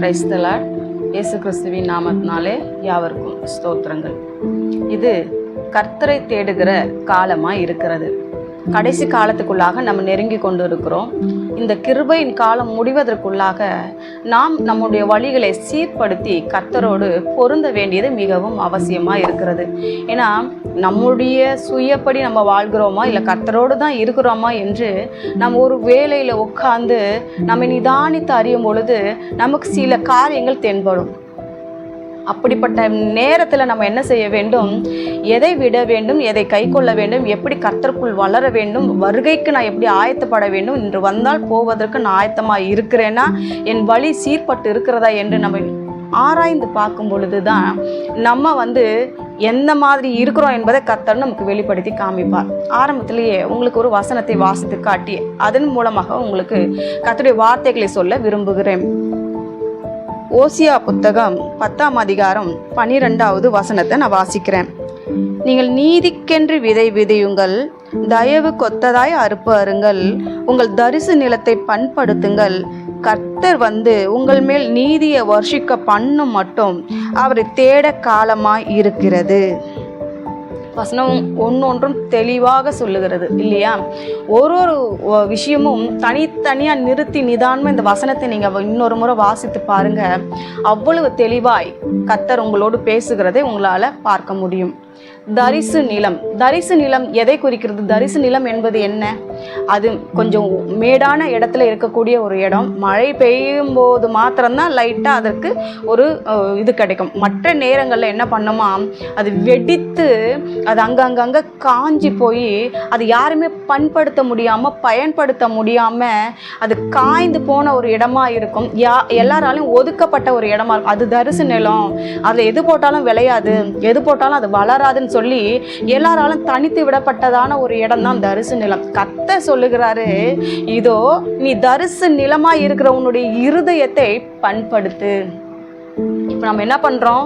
கிரைஸ்தலார் இயேசு கிறிஸ்துவின் நாமத்தினாலே யாவருக்கும் ஸ்தோத்திரங்கள். இது கர்த்தரை தேடுகிற காலமாக இருக்கிறது. கடைசி காலத்துக்குள்ளாக நம்ம நெருங்கி கொண்டு இருக்கிறோம் இந்த கிருபையின் காலம் முடிவதற்குள்ளாக நாம் நம்முடைய வழிகளை சீர்படுத்தி கர்த்தரோடு பொருந்த வேண்டியது மிகவும் அவசியமாக இருக்கிறது. ஏன்னா நம்முடைய சுயப்படி நம்ம வாழ்கிறோமா இல்லை கர்த்தரோடு தான் இருக்கிறோமா என்று நம்ம ஒரு வேலையில் உட்காந்து நம்ம நிதானித்து அறியும் பொழுது நமக்கு சில காரியங்கள் தென்படும். அப்படிப்பட்ட நேரத்தில் நம்ம என்ன செய்ய வேண்டும்? எதை விட வேண்டும்? எதை கை கொள்ள வேண்டும்? எப்படி கர்த்தருக்குள் வளர வேண்டும்? வருகைக்கு நான் எப்படி ஆயத்தப்பட வேண்டும்? இன்று வந்தால் போவதற்கு நான் ஆயத்தமாக இருக்கிறேன்னா என் வழி சீர்பட்டு இருக்கிறதா என்று நம்ம ஆராய்ந்து பார்க்கும் பொழுது தான் நம்ம வந்து எந்த மாதிரி இருக்கிறோம் என்பதை கத்தர் நமக்கு வெளிப்படுத்தி காமிப்பார். ஆரம்பத்திலேயே உங்களுக்கு ஒரு வசனத்தை வாசித்து காட்டி அதன் மூலமாக உங்களுக்கு கத்துடைய வார்த்தைகளை சொல்ல விரும்புகிறேன். ஓசியா புத்தகம் பத்தாம் அதிகாரம் பனிரெண்டாவது வசனத்தை நான் வாசிக்கிறேன். நீங்கள் நீதிக்கென்று விதை விதையுங்கள் தயவு கொத்ததாய் அறுப்பு அருங்கள் உங்கள் தரிசு நிலத்தை பண்படுத்துங்கள். கர்த்தர் வந்து உங்கள் மேல் நீதியை வர்ஷிக்க பண்ணும் மட்டும் அவரை தேட காலமாய் இருக்கிறது. வசனம் ஒன்றொன்றும் தெளிவாக சொல்லுகிறது இல்லையா? ஒரு ஒரு விஷயமும் தனித்தனியாக நிறுத்தி நிதானமாக இந்த வசனத்தை நீங்கள் இன்னொரு முறை வாசித்து பாருங்கள் அவ்வளவு தெளிவாய் கத்தர் உங்களோடு பேசுகிறதை உங்களால் பார்க்க முடியும். தரிசு நிலம். தரிசு நிலம் எதை குறிக்கிறது? தரிசு நிலம் என்பது என்ன? அது கொஞ்சம் மேடான இடத்துல இருக்கக்கூடிய ஒரு இடம். மழை பெய்யும் போது மாத்திரம்தான் லைட்டாக அதற்கு ஒரு இது கிடைக்கும். மற்ற நேரங்களில் என்ன பண்ணுமா? அது வெடித்து அது அங்கங்கங்கே காஞ்சி போய் அது யாருமே பண்படுத்த முடியாமல் பயன்படுத்த முடியாமல் அது காய்ந்து போன ஒரு இடமா இருக்கும். யா எல்லாராலையும் ஒதுக்கப்பட்ட ஒரு இடமா இருக்கும். அது தரிசு நிலம். அதில் எது போட்டாலும் விளையாது. எது போட்டாலும் அது கூடாதுன்னு சொல்லி எல்லாராலும் தனித்து விடப்பட்டதான ஒரு இடம் தான் தரிசு நிலம். கத்த சொல்லுகிறாரு இதோ நீ தரிசு நிலமா இருக்கிற உன்னுடைய இருதயத்தை பண்படுத்து. இப்போ நம்ம என்ன பண்ணுறோம்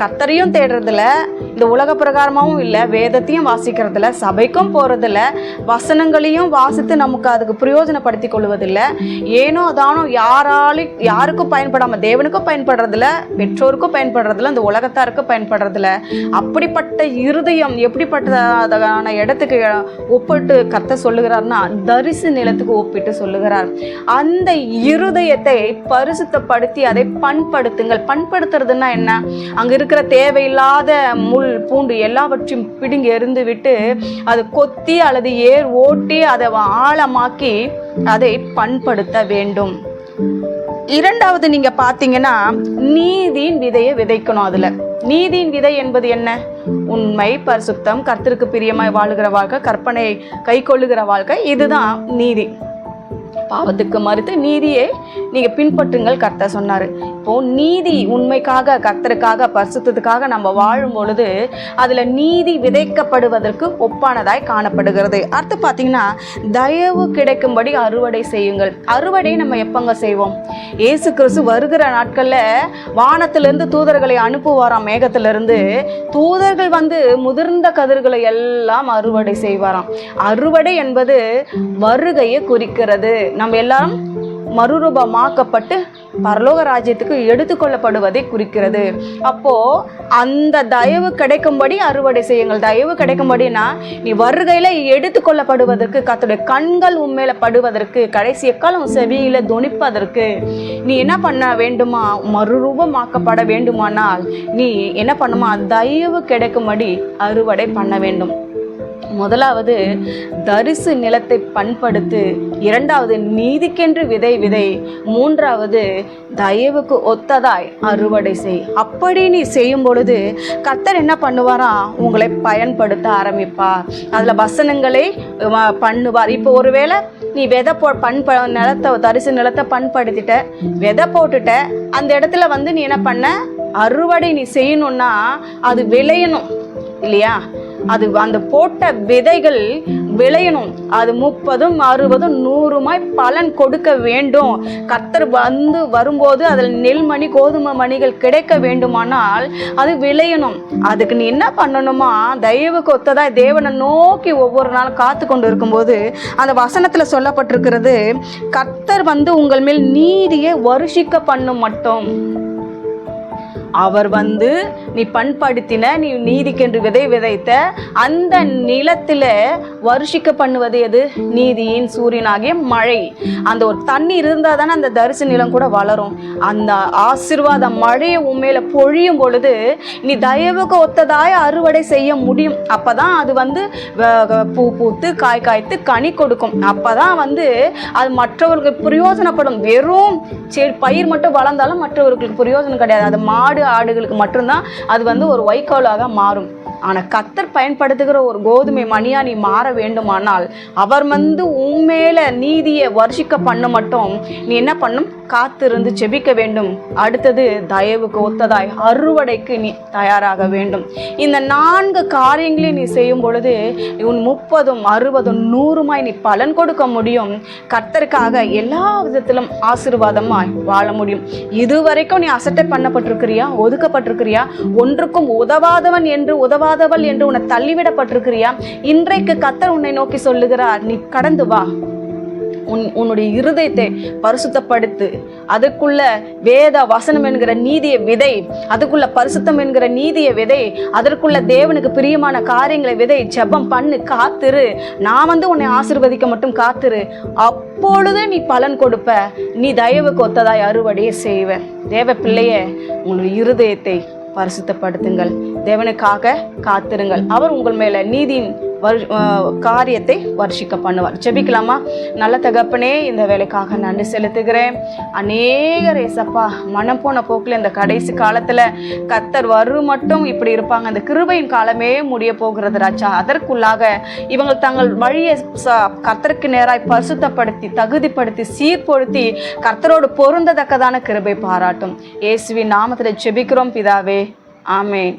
கத்தரையும் தேடுறதில்ல இந்த உலக பிரகாரமாகவும் இல்லை வேதத்தையும் வாசிக்கிறதில்ல சபைக்கும் போகிறதில்ல வசனங்களையும் வாசித்து நமக்கு அதுக்கு பிரயோஜனப்படுத்தி கொள்வதில்லை. ஏனோ அதானோ யாராலும் யாருக்கும் பயன்படாமல் தேவனுக்கும் பயன்படுறதில்ல பெற்றோருக்கும் பயன்படுறதில்ல இந்த உலகத்தாருக்கும் பயன்படுறதில்ல. அப்படிப்பட்ட இருதயம் எப்படிப்பட்டதான இடத்துக்கு ஒப்பிட்டு கத்த சொல்லுகிறார்னா தரிசு நிலத்துக்கு ஒப்பிட்டு சொல்லுகிறார். அந்த இருதயத்தை பரிசுத்தப்படுத்தி அதை பண்படுத்துங்கள். பண்படுத்துறதுன்னா என்ன? அங்க இருக்கிற தேவையில்லாத முள் பூண்டு எல்லாவற்றையும் பிடுங்கி எறிந்து விட்டு அது கொத்தி அல்லது ஏர் ஓட்டி அதை ஆழமாக்கி அதை பண்படுத்த வேண்டும். இரண்டாவது நீங்க பாத்தீங்கன்னா நீதியின் விதையை விதைக்கணும் அதுல. நீதியின் விதை என்பது என்ன? உண்மை பரிசுத்தம் கர்த்தருக்கு பிரியமாய் வாழுகிற வாழ்க்கை கற்பனை கை கொள்ளுகிற வாழ்க்கை இதுதான் நீதி. பாவத்துக்கு மறுத்து நீதியை நீங்க பின்பற்றுங்கள் கர்த்தர் சொன்னாரு. அப்போ நீதி உண்மைக்காக கர்த்தருக்காக பரிசுத்ததுக்காக நம்ம வாழும் பொழுது அதுல நீதி விதைக்கப்படுவதற்கு ஒப்பானதாய் காணப்படுகிறது. அடுத்து பார்த்தீங்கன்னா தயவு கிடைக்கும்படி அறுவடை செய்யுங்கள். அறுவடை நம்ம எப்பங்க செய்வோம்? ஏசு கிறிஸ்து வருகிற நாட்கள்ல வானத்திலிருந்து தூதர்களை அனுப்புவாராம் மேகத்திலிருந்து. தூதர்கள் வந்து முதிர்ந்த கதிர்களை எல்லாம் அறுவடை செய்வாராம். அறுவடை என்பது வருகையை குறிக்கிறது. நம்ம எல்லாரும் மறுரூபமாக்கப்பட்டு பரலோக ராஜ்யத்துக்கு எடுத்துக்கொள்ளப்படுவதை குறிக்கிறது. அப்போ அந்த தயவு கிடைக்கும்படி அறுவடை செய்யுங்கள். தயவு கிடைக்கும்படினா நீ வருகையில் எடுத்துக்கொள்ளப்படுவதற்கு கத்துடைய கண்கள் உண்மையில படுவதற்கு கடைசி எக்காலம் செவியில துணிப்பதற்கு நீ என்ன பண்ண வேண்டுமா? மறுரூபமாக்கப்பட வேண்டுமானால் நீ என்ன பண்ணுமா? தயவு கிடைக்கும்படி அறுவடை பண்ண வேண்டும். முதலாவது தரிசு நிலத்தை பண்படுத்து இரண்டாவது நீதிக்கென்று விதை விதை மூன்றாவது தயவுக்கு ஒத்ததாய் அறுவடை செய். அப்படி நீ செய்யும் பொழுது கத்தர் என்ன பண்ணுவாரா? உங்களை பயன்படுத்த ஆரம்பிப்பார். அதில் வசனங்களை பண்ணுவார். இப்போ ஒருவேளை நீ விதை போ பண்ப நிலத்தை தரிசு நிலத்தை பண்படுத்திட்ட விதை போட்டுட்ட அந்த இடத்துல வந்து நீ என்ன பண்ண? அறுவடை நீ செய்யணும்னா அது விளையணும் இல்லையா? அது அந்த போட்ட விதைகள் விளையணும். அது முப்பதும் அறுபதும் நூறுமாய் பலன் கொடுக்க வேண்டும். கத்தர் வந்து வரும்போது அதில் நெல்மணி கோதுமை மணிகள் கிடைக்க வேண்டுமானால் அது விளையணும். அதுக்கு நீ என்ன பண்ணணுமா? தயவுக்கு ஒத்ததாய் தேவனை நோக்கி ஒவ்வொரு நாளும் காத்து கொண்டு இருக்கும்போது அந்த வசனத்தில் சொல்லப்பட்டிருக்கிறது கர்த்தர் வந்து உங்கள் மேல் நீதியை வருஷிக்க பண்ணும் மட்டும். அவர் வந்து நீ பண்படுத்தின நீ நீதிக்கென்று விதை விதைத்த அந்த நிலத்தில் வருஷிக்க பண்ணுவது எது? நீதியின் சூரியனாகிய மழை. அந்த ஒரு தண்ணி இருந்தால் தானே அந்த தரிசு நிலம் கூட வளரும். அந்த ஆசிர்வாத மழையை உண்மையில் பொழியும் பொழுது நீ தயவுக்கு ஒத்ததாய் அறுவடை செய்ய முடியும். அப்போ தான் அது வந்து பூ பூத்து காய் காய்த்து கனி கொடுக்கும். அப்போ தான் வந்து அது மற்றவர்களுக்கு பிரயோஜனப்படும். வெறும் செடி பயிர் மட்டும் வளர்ந்தாலும் மற்றவர்களுக்கு பிரயோஜனம் கிடையாது. அது மாடு ஆடுகளுக்கு மட்டும்தான் அது வந்து ஒரு ஒய்காலாக மாறும். ஆனால் கத்தர் பயன்படுத்துகிற ஒரு கோதுமை மணியா நீ மாற வேண்டுமானால் அவர் வந்து உண்மையில நீதியை வருஷிக்க பண்ண மட்டும் நீ என்ன பண்ணும்? காத்திருந்து செபிக்க வேண்டும். அடுத்தது தயவுக்கு ஒத்ததாய் அறுவடைக்கு நீ தயாராக வேண்டும். இந்த நான்கு காரியங்களையும் நீ செய்யும் பொழுது உன் முப்பதும் அறுபதும் நூறுமாய் நீ பலன் கொடுக்க முடியும். கர்த்தருக்காக எல்லா விதத்திலும் ஆசீர்வாதமாய் வாழ முடியும். இதுவரைக்கும் நீ அசட்டை பண்ணப்பட்டிருக்கிறியா? ஒதுக்கப்பட்டிருக்கிறியா? ஒன்றுக்கும் உதவாதவன் என்று உதவா உதவாதவள் என்று உன்னை தள்ளிவிடப்பட்டிருக்கிறியா? இன்றைக்கு கத்தர் உன்னை நோக்கி சொல்லுகிறார் நீ கடந்து வா. உன் உன்னுடைய இருதயத்தை பரிசுத்தப்படுத்து. அதுக்குள்ள வேத வசனம் என்கிற நீதிய விதை. அதுக்குள்ள பரிசுத்தம் என்கிற நீதிய விதை. அதற்குள்ள தேவனுக்கு பிரியமான காரியங்களை விதை. ஜெபம் பண்ணு காத்திரு. நான் வந்து உன்னை ஆசீர்வதிக்க மட்டும் காத்திரு. அப்பொழுது நீ பலன் கொடுப்ப. நீ தயவுக்கு ஒத்ததாய் அறுவடையை செய்வ. தேவ பிள்ளைய உங்களுடைய இருதயத்தை பரிசுத்தப்படுத்துங்கள். தேவனுக்காக காத்திருங்கள். அவர் உங்கள் மேல நீதியின் வரு- காரியத்தை வருஷிக்க பண்ணுவார். ஜெபிக்கலாமா? நல்ல தகப்பனே இந்த வேலைக்காக நன்றி செலுத்துகிறேன். அநேகர் ஏசப்பா மனம் போன போக்கில் இந்த கடைசி காலத்தில் கத்தர் வரு மட்டும் இப்படி இருப்பாங்க. அந்த கிருபையின் காலமே முடிய போகிறது ராஜா. அதற்குள்ளாக இவங்க தங்கள் வழியை ச- கர்த்தருக்கு நேராய் பரிசுத்தப்படுத்தி தகுதிப்படுத்தி சீர்படுத்தி கர்த்தரோடு பொருந்ததக்கதான கிருபை பாராட்டும். இயேசுவின் நாமத்தில் ஜெபிக்கிறோம் பிதாவே. ஆமே